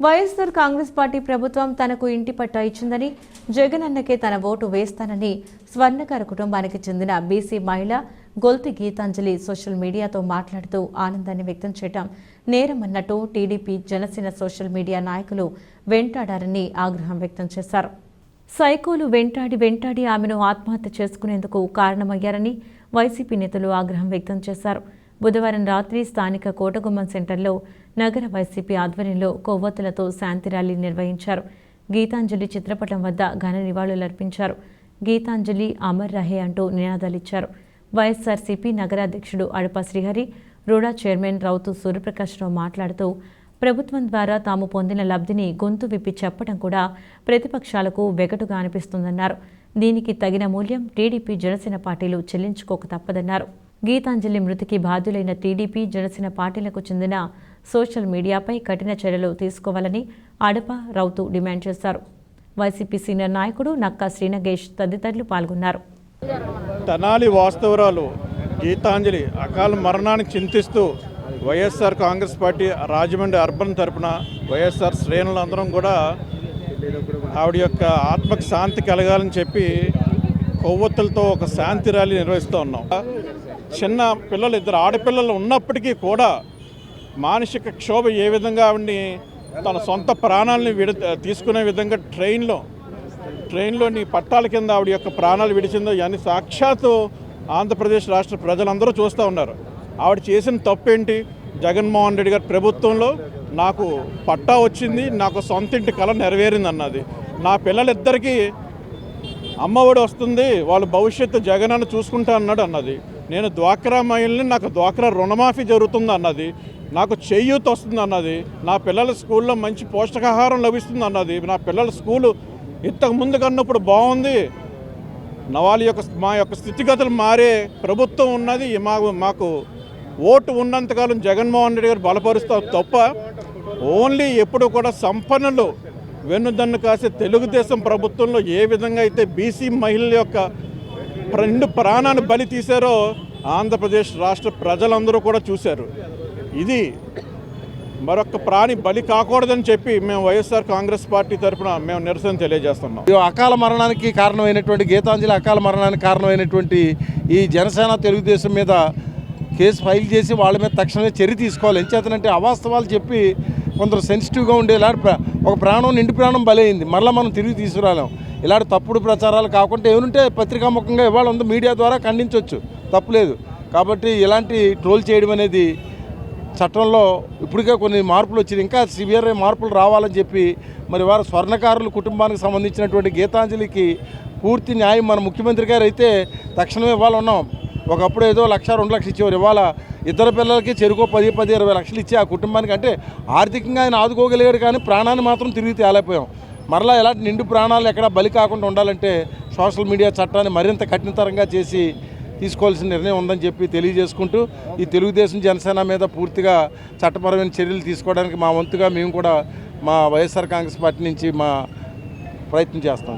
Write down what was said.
YSR Congress party ప్రభుత్వం తనకు ఇంటి పట్టా ఇచ్చిందని జగన్ అన్నకే తన ఓటు వేస్తానని స్వర్ణకార కుటుంబానికి చెందిన బీసీ మహిళ గొల్తి గీతాంజలి సోషల్ మీడియాతో మాట్లాడుతూ ఆనందాన్ని వ్యక్తం చేయడం నేరమన్నట్టు టీడీపీ జనసేన సోషల్ మీడియా నాయకులు వెంటాడారని ఆగ్రహం వ్యక్తం చేశారు. సైకోలు వెంటాడి వెంటాడి ఆమెను ఆత్మహత్య చేసుకునేందుకు కారణమయ్యారని వైసీపీ నేతలు ఆగ్రహం వ్యక్తం చేశారు. బుధవారం రాత్రి స్థానిక కోటగుమ్మం సెంటర్లో నగర వైసీపీ ఆధ్వర్యంలో కొవ్వొత్తులతో శాంతి ర్యాలీ నిర్వహించారు. గీతాంజలి చిత్రపటం వద్ద ఘన నివాళులర్పించారు. గీతాంజలి అమర్ రహే అంటూ నినాదాలిచ్చారు. వైఎస్ఆర్సీపీ నగరాధ్యక్షుడు అడప శ్రీహరి రూడా చైర్మన్ రౌతు సూర్యప్రకాశ్రావు మాట్లాడుతూ ప్రభుత్వం ద్వారా తాము పొందిన లబ్ధిని గొంతు విప్పి చెప్పడం కూడా ప్రతిపక్షాలకు వెగటుగా అనిపిస్తుందన్నారు. దీనికి తగిన మూల్యం టీడీపీ జనసేన పార్టీలు చెల్లించుకోక తప్పదన్నారు. గీతాంజలి మృతికి బాధ్యులైన టీడీపీ జనసేన పార్టీలకు చెందిన సోషల్ మీడియాపై కఠిన చర్యలు తీసుకోవాలని అడప రౌతు డిమాండ్ చేశారు. వైసీపీ సీనియర్ నాయకుడు నక్కా శ్రీనగేష్ తదితరులు పాల్గొన్నారు. తనాలి వాస్తవరాలు గీతాంజలి అకాల మరణానికి చింతిస్తూ YSR Congress party Rajahmundry urban తరపున వైఎస్ఆర్ శ్రేణులందరం కూడా ఆవిడ యొక్క ఆత్మకు శాంతి కలగాలని చెప్పి కొవ్వొత్తులతో ఒక శాంతి ర్యాలీ నిర్వహిస్తూ ఉన్నాం. చిన్న పిల్లలు ఇద్దరు ఆడపిల్లలు ఉన్నప్పటికీ కూడా మానసిక క్షోభ ఏ విధంగా ఆవిడ్ని తన సొంత ప్రాణాలని విడ తీసుకునే విధంగా ట్రైన్లో ట్రైన్లోని పట్టాల కింద ఆవిడ యొక్క ప్రాణాలు విడిచిందో ఇవన్నీ సాక్షాత్తు ఆంధ్రప్రదేశ్ రాష్ట్ర ప్రజలందరూ చూస్తూ ఉన్నారు. ఆవిడ చేసిన తప్పేంటి? జగన్మోహన్ రెడ్డి గారి ప్రభుత్వంలో నాకు పట్టా వచ్చింది నాకు సొంత ఇంటి కళ నెరవేరింది అన్నది. నా పిల్లలిద్దరికీ అమ్మఒడి వస్తుంది వాళ్ళ భవిష్యత్తు జగన్ అని చూసుకుంటా అన్నాడు అన్నది. నేను డ్వాక్రా మహిళని నాకు డ్వాక్రా రుణమాఫీ జరుగుతుంది అన్నది. నాకు చేయూత వస్తుంది అన్నది నా పిల్లల స్కూల్లో మంచి పోషకాహారం లభిస్తుంది అన్నది నా పిల్లల స్కూలు ఇంతకు ముందు కన్నప్పుడు బాగుంది. నవాళ్ళ యొక్క మా యొక్క స్థితిగతులు మారే ప్రభుత్వం ఉన్నది. మాకు మాకు ఓటు ఉన్నంతకాలం జగన్మోహన్ రెడ్డి గారు బలపరుస్తారు తప్ప ఓన్లీ ఎప్పుడు కూడా సంపన్నులు వెన్నుదన్ను కాసే తెలుగుదేశం ప్రభుత్వంలో ఏ విధంగా అయితే బీసీ మహిళల యొక్క రెండు ప్రాణాన్ని బలి తీశారో ఆంధ్రప్రదేశ్ రాష్ట్ర ప్రజలందరూ కూడా చూశారు. ఇది మరొక ప్రాణి బలి కాకూడదని చెప్పి మేము వైఎస్ఆర్ కాంగ్రెస్ పార్టీ తరఫున మేము నిరసన తెలియజేస్తున్నాం. అకాల మరణానికి కారణమైనటువంటి గీతాంజలి అకాల మరణానికి కారణమైనటువంటి ఈ జనసేన తెలుగుదేశం మీద కేసు ఫైల్ చేసి వాళ్ళ మీద తక్షణమే చర్య తీసుకోవాలి. ఎంచేతనంటే అవాస్తవాలు చెప్పి కొందరు సెన్సిటివ్గా ఉండేలా ఒక ప్రాణం నిండి ప్రాణం బలైంది. మరలా మనం తిరిగి తీసుకురాలేం. ఇలాంటి తప్పుడు ప్రచారాలు కాకుండా ఏమంటే పత్రికాముఖంగా ఇవాళ ఉంది. మీడియా ద్వారా ఖండించవచ్చు తప్పులేదు కాబట్టి ఇలాంటి ట్రోల్ చేయడం అనేది చట్టంలో ఇప్పటికే కొన్ని మార్పులు వచ్చినాయి. ఇంకా సివియర్ మార్పులు రావాలని చెప్పి మరి వారు స్వర్ణకారుల కుటుంబానికి సంబంధించినటువంటి గీతాంజలికి పూర్తి న్యాయం మన ముఖ్యమంత్రి గారు అయితే తక్షణమే ఇవ్వాలన్నాం ఒకప్పుడు ఏదో లక్ష రెండు లక్షలు ఇచ్చేవారు. ఇవాళ ఇద్దరు పిల్లలకి చెరుకో పది పది ఇరవై లక్షలు ఇచ్చి ఆ కుటుంబానికి అంటే ఆర్థికంగా ఆయన ఆదుకోగలిగాడు కానీ ప్రాణాన్ని మాత్రం తిరిగి తేలేకపోయాం. మరలా ఎలాంటి నిండు ప్రాణాలు ఎక్కడ బలి కాకుండా ఉండాలంటే సోషల్ మీడియా చట్టాన్ని మరింత కఠినతరంగా చేసి తీసుకోవాల్సిన నిర్ణయం ఉందని చెప్పి తెలియజేసుకుంటూ ఈ తెలుగుదేశం జనసేన మీద పూర్తిగా చట్టపరమైన చర్యలు తీసుకోవడానికి మా వంతుగా మేము కూడా మా వైఎస్ఆర్ కాంగ్రెస్ పార్టీ నుంచి మా ప్రయత్నం చేస్తాం.